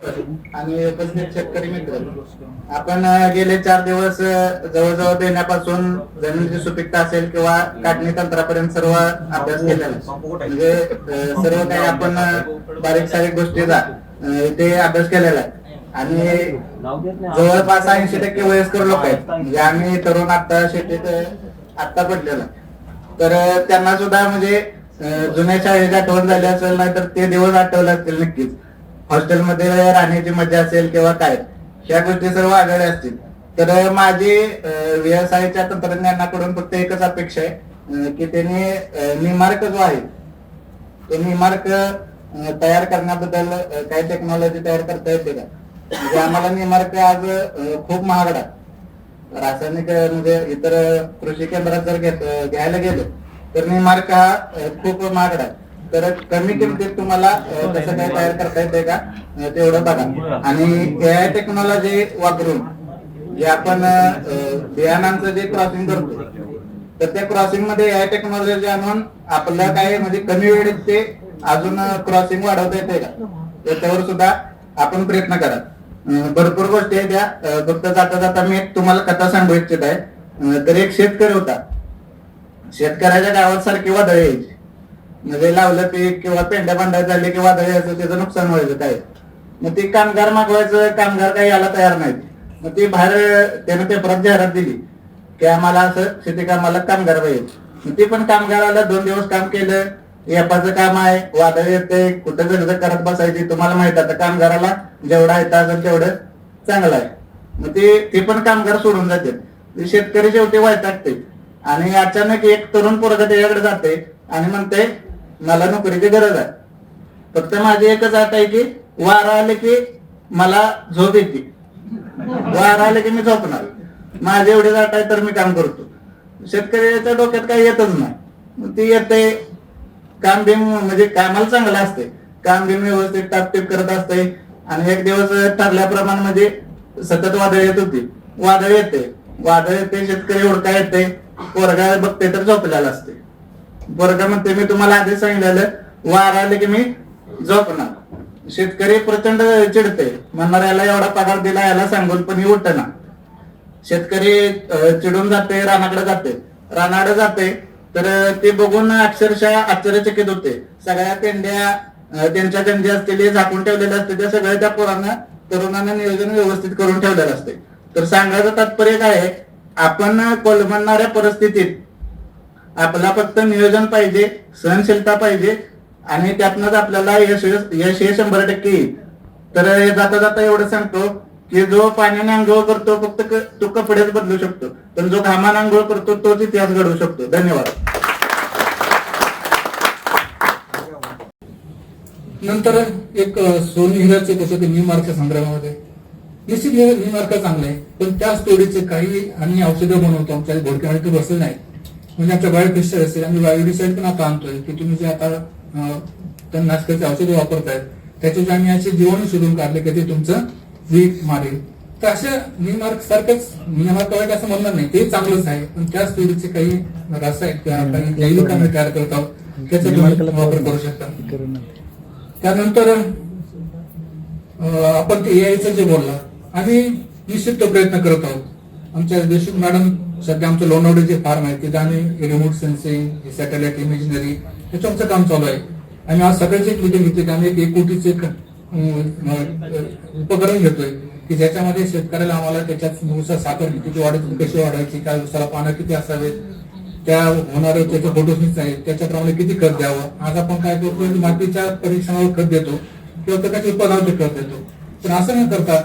आणि उपस्थित शेतकरी मित्र. आपण गेले चार दिवस जवळजवळ देण्यापासून जमिनीची सुपीकता असेल किंवा काढणी तंत्रापर्यंत सर्व अभ्यास केलेला म्हणजे सर्व काही आपण बारीक सारीक गोष्टीचा ते अभ्यास केलेला आहे. आणि जवळपास ऐंशी टक्के वयस्कर लोक आहेत. म्हणजे आम्ही तरुण आता शेतीत आत्ता पडलेला तर त्यांना सुद्धा म्हणजे जुन्या शाळेची आठवण झाली असेल नाही तर ते दिवस आठवले असतील नक्कीच. हॉस्टेलमध्ये राहण्याची मजा असेल किंवा काय ह्या गोष्टी सर्व आढळल्या असतील. तर माझी व्यवसायाच्या तंत्रज्ञानाकडून फक्त एकच अपेक्षा आहे की त्यांनी निमार्क जो आहे तो निमार्क तयार करण्याबद्दल काही टेक्नॉलॉजी तयार करता येते का म्हणजे आम्हाला निमार्क आज खूप महागडा. रासायनिक म्हणजे इतर कृषी केंद्रात जर घ्यायला गेलो तर निमार्क हा खूप महागडा आहे. तर कमी किमतीत तुम्हाला अ, कसं काय तयार करता येते का? अ, तेवढं बघा. आणि एआय टेक्नॉलॉजी वापरून जे आपण अ, बियाणांचं जे क्रॉसिंग करतो तर त्या क्रॉसिंगमध्ये एआय टेक्नॉलॉजी आणून आपलं काय म्हणजे कमी वेळेत ते अजून क्रॉसिंग वाढवता येते का? त्याच्यावर सुद्धा आपण प्रयत्न करा. अं, भरपूर गोष्टी आहेत त्या अं, फक्त जाता जाता मी एक तुम्हाला कथा सांगू इच्छित आहे. अं, तर एक शेतकरी होता शेतकऱ्याच्या गावात सारखी वादळ यायची. म्हणजे लावलं पीक किंवा पेंड्या बांधाय झाले किंवा वादळ यायचं त्याचं नुकसान व्हायचं काय? मग ते कामगार मागवायचं कामगार काही याला तयार नाहीत. मग ते बाहेर त्यानं पेपरात जाहिरात दिली की आम्हाला असं शेती कामाला कामगार पाहिजे. मग ते पण कामगाराला दोन दिवस काम केलं. यापाचं काम आहे वादळ येते कुठं जर करत बसायची तुम्हाला माहीत आता कामगाराला जेवढा येतं असेल तेवढं चांगलं आहे. मग ते ते पण कामगार सोडून जाते. शेतकरी शेवटी वैतागते आणि अचानक एक तरुण पोरग त्याच्याकडे जाते आणि म्हणते मला नोकरीची गरज आहे. फक्त माझी एकच अट आहे की वारा आले की मला झोप येते. वारा आले की मी झोपणार. माझे एवढे अट आहे तर मी काम करतो. शेतकऱ्याच्या डोक्यात काही येतच नाही. मग ती येते काम बिम म्हणजे कामाला चांगलं असते. काम बिम व्यवस्थित टापटीप करत असते. आणि एक दिवस ठरल्याप्रमाणे म्हणजे सतत वादळ येत होती. वादळ येते. वादळ येते शेतकरी उडका येते. पोरगा बघते तर झोपलेला असते. पोरगा म्हणते मी तुम्हाला आधी सांगितलेलं वार आले की मी झोपणार शेतकरी प्रचंड चिडते. म्हणणार याला एवढा पगार दिला याला सांगून पण ही उठणार शेतकरी चिडून जाते रानाकडे जाते. रानाकडे जाते तर ते बघून अक्षरशः आश्चर्यचकित होते. सगळ्या पेंड्या त्यांच्या गंजी असतील झाकून ठेवलेल्या असते त्या सगळ्या त्या पोरांना तरुणांना नियोजन व्यवस्थित करून ठेवलेलं असते. तर सांगायचं तात्पर्य काय आहे आपण कोलमडणाऱ्या परिस्थितीत आपला फक्त नियोजन पाहिजे सहनशीलता पाहिजे आणि त्यातनंच आपल्याला यश यश हे शंभर टक्के येईल. तर हे जाता जाता एवढं सांगतो की जो पाण्याने आंघोळ करतो फक्त तो कपडेच बदलू शकतो. पण जो घामाने आंघोळ करतो तोच इतिहास घडवू शकतो. धन्यवाद. नंतर एक सोनी हिराचे कसं ते न्यूमार्क संदर्भामध्ये निश्चित हे न्यूमार्क चांगलं आहे पण त्या स्टोरीचे काही आम्ही औषधं बनवतो आमच्या घोडक्यामध्ये ते नाही म्हणजे आमच्या बायोफिस्टर असेल आम्ही बायोडिसाईड पण आता आणतोय. की तुम्ही जे आता तणनाशकाचे औषधं वापरतायत त्याचे आम्ही असे जीवाणू शोधून काढले की ते तुमचं वीक मारेल. तर अशा न्यूमार्क सारखंच न्यूमार्क वाईट असं म्हणणार नाही ते चांगलंच आहे. पण त्याच तोडीचे काही रासायनिक जैविक आम्ही तयार करत आहोत त्याचा तुम्ही वापर करू शकता. त्यानंतर आपण ते एआयचं जे बोलला आम्ही निश्चित प्रयत्न करत आहोत. आमच्या देशमुख मॅडम सध्या आमचं लोणावळे जे फार्म आहे तिथे आम्ही रिमोट सेन्सिंग सॅटेलाइट इमेजिनरी याचं आमचं काम चालू आहे. आम्ही आज सकाळची एक मिटिंग घेतली आम्ही एक कोटीचे उपकरण घेतोय की ज्याच्यामध्ये शेतकऱ्याला आम्हाला त्याच्यात ऊसा साखर किती वाढायची कशी वाढायची काय उसाला पानं किती असावेत त्या होणारे त्याचे फोटोसिस आहेत त्याच्याप्रमाणे किती खत द्यावं? आज आपण काय करतो मातीच्या परीक्षणावर खत देतो किंवा पिकाच्या उत्पादनावर खत देतो. पण असं न करता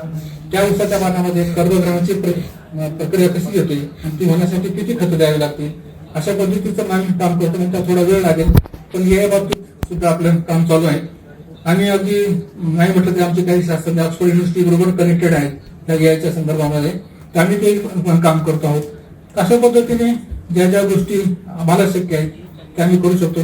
त्या ऊसाच्या पानामध्ये कर्बग्रामाची प्रक्रिया कशी होते? ती होण्यासाठी किती खत द्यावी लागतील? अशा पद्धतीचं आम्ही काम करतो म्हणजे थोडा वेळ लागेल. पण या बाबतीत सुद्धा आपलं काम चालू आहे. आणि अगदी नाही म्हटलं तरी आमचे काही शास्त्रज्ञ ऑक्सफोर्ड युनिव्हर्सिटी बरोबर कनेक्टेड आहेत त्या याच्या संदर्भामध्ये. तर आम्ही ते पण काम करतो आहोत. अशा पद्धतीने ज्या ज्या गोष्टी आम्हाला शक्य आहेत त्या आम्ही करू शकतो.